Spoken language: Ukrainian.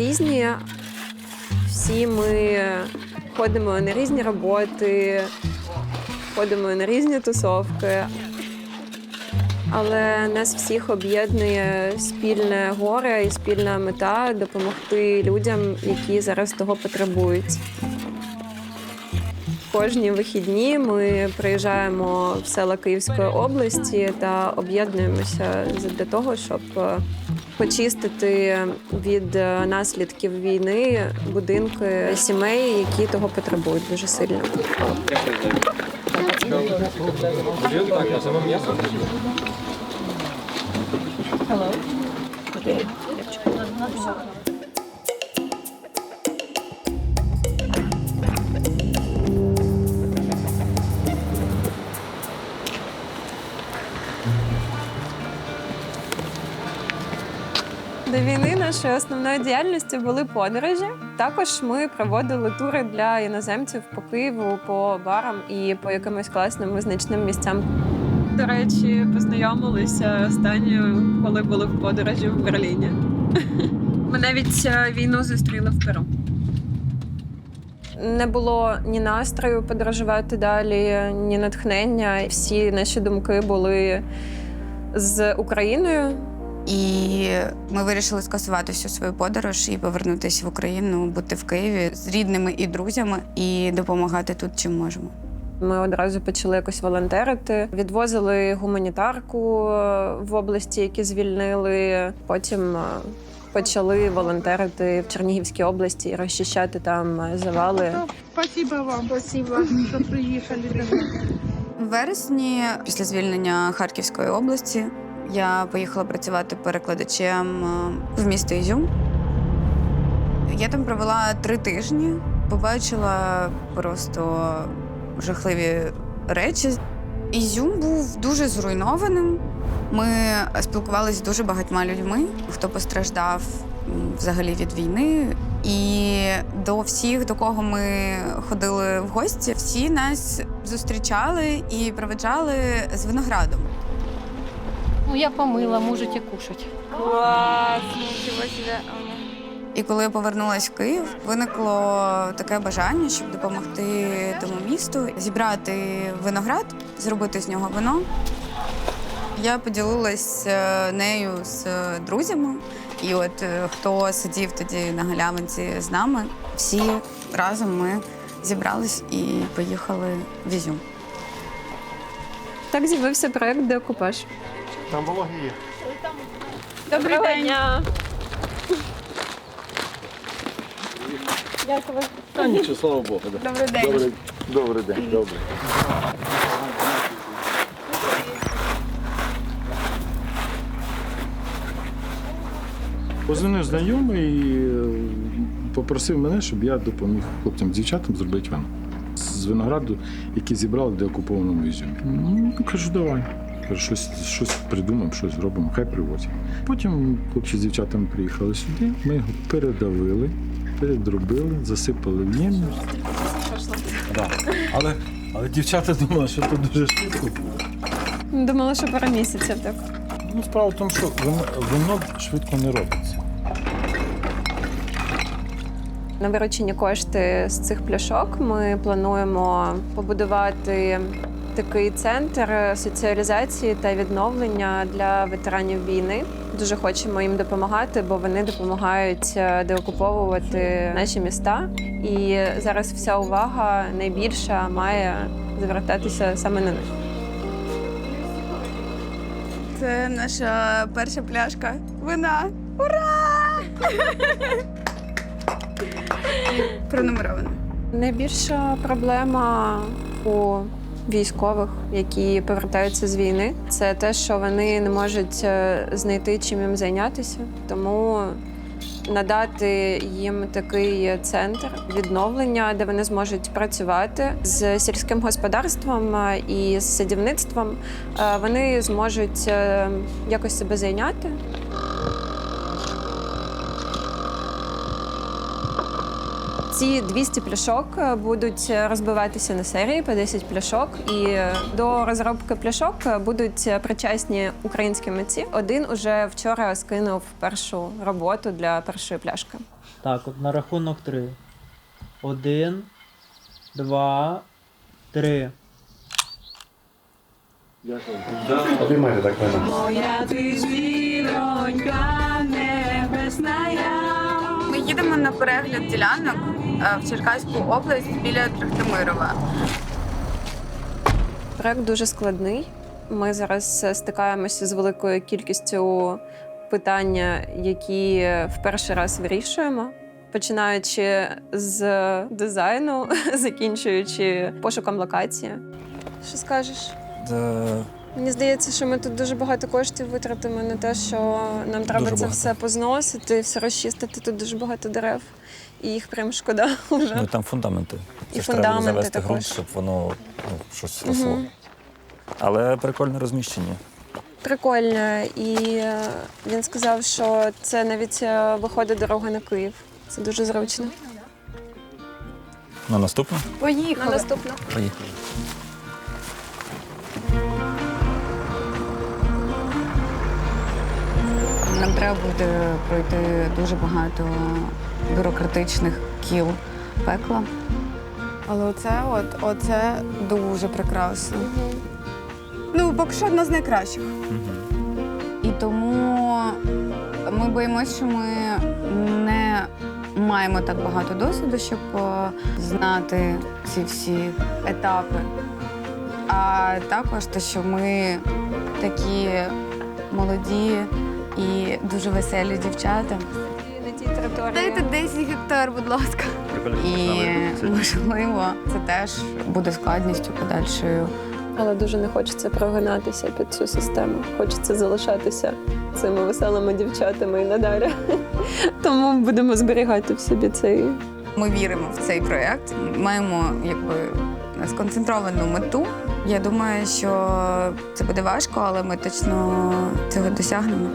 різні. Всі ми ходимо на різні роботи, ходимо на різні тусовки. Але нас всіх об'єднує спільне горе і спільна мета допомогти людям, які зараз того потребують. Кожні вихідні ми приїжджаємо в села Київської області та об'єднуємося для того, щоб е, почистити від е, наслідків війни будинки сімей, які того потребують дуже сильно. До війни нашою основною діяльністю були подорожі. Також ми проводили тури для іноземців по Києву, по барам і по якимось класним визначним місцям. До речі, познайомилися останньою, коли були в подорожі в Берліні. Ми навіть е, війну зустріли в Перу. Не було ні настрою подорожувати далі, ні натхнення. Всі наші думки були з Україною. І ми вирішили скасувати всю свою подорож і повернутися в Україну, бути в Києві з рідними і друзями і допомагати тут, чим можемо. Ми одразу почали якось волонтерити, відвозили гуманітарку е, в області, які звільнили. Потім е, почали волонтерити в Чернігівській області і розчищати там е, завали. Спасибо вам. Спасибо, что приехали до нас. В вересні, після звільнення Харківської області, я поїхала працювати перекладачем е, в місто Ізюм. Я там провела три тижні, побачила просто жахливі речі. Ізюм був дуже зруйнованим. Ми спілкувалися з дуже багатьма людьми, хто постраждав взагалі від війни. І до всіх, до кого ми ходили в гості, всі нас зустрічали і проведжали з виноградом. Ну, я помыла, можете кушать. І коли я повернулася в Київ, виникло таке бажання, щоб допомогти тому місту зібрати виноград, зробити з нього вино. Я поділилась е, нею з друзями, і от е, хто сидів тоді на галявинці з нами, всі разом ми зібрались і поїхали в Ізюм. Так з'явився проект Деокупаж. Там вологи є. Доброго дня! Дякую. Та нічого, слава Богу. да. Добрий день. Добрий, добрий день, добрий. Позвонив знайомий і е, попросив мене, щоб я допоміг хлопцям, дівчатам зробити вино. З винограду, який зібрали в деокупованому ізюмі. Ну, кажу, давай. Кажу, щось, щось придумаємо, щось зробимо, хай привозять. Потім хлопці з дівчатами приїхали сюди, ми його передавили, передробили, засипали в ємність. Да. Але, але дівчата думали, що це дуже швидко буде. Думала, що пара місяців так. Ну, справа в тому, що вино, вино швидко не робиться. На виручені кошти з цих пляшок ми плануємо побудувати такий центр соціалізації та відновлення для ветеранів війни. Дуже хочемо їм допомагати, бо вони допомагають е, деокуповувати наші міста. І зараз вся увага найбільша має звертатися саме на них. Це наша перша пляшка вина. Ура! Пронумерована. Найбільша проблема у військових, які повертаються з війни, це те, що вони не можуть е, знайти чим їм зайнятися. Тому надати їм такий центр відновлення, де вони зможуть працювати з сільським господарством е, і з садівництвом. Е, Вони зможуть якось себе зайняти. Ці 200 пляшок е, будуть розбиватися на серії по 10 пляшок, і е, до розробки пляшок е, будуть е, причасні українські митці. Один уже вчора скинув першу роботу для першої пляшки. Так, от на рахунок три. Один, два, три. Обіймайте так мене. Ми їдемо на перегляд ділянок е, в Черкаську область біля Трахтимирова. Проект дуже складний. Ми зараз е, стикаємося з великою кількістю питання, які в перший раз вирішуємо. Починаючи з дизайну, закінчуючи пошуком локації. Що скажеш? Мені здається, що ми тут дуже багато коштів витратимо на те, що нам треба Дуже це багато. все позносити, все розчистити. Тут дуже багато дерев, і їх прям шкода вже. Ну і там фундаменти. І Це ж треба завести також. ґрунт, щоб воно ну, щось росло. Але прикольне розміщення. Прикольно. І е, він сказав, що це навіть е, виходить дорога на Київ. Це дуже зручно. На наступне? На Поїхали. наступне. Поїхали. Нам треба буде пройти дуже багато бюрократичних кіл пекла. Але оце от, оце дуже прекрасно. Ну, поки що одна з найкращих. І тому ми боїмося, що ми не маємо так багато досвіду, щоб е, знати ці всі етапи. А також те, що ми такі молоді і дуже веселі дівчата. На тій території. Дайте 10 гектар, будь ласка. І можливо, це теж буде складністю подальшою. Але дуже не хочеться прогинатися під цю систему. Хочеться залишатися цими веселими дівчатами і надалі. Тому будемо зберігати в собі цей Ми віримо в цей проєкт, маємо якби сконцентровану мету. Я думаю, що це буде важко, але ми точно цього досягнемо.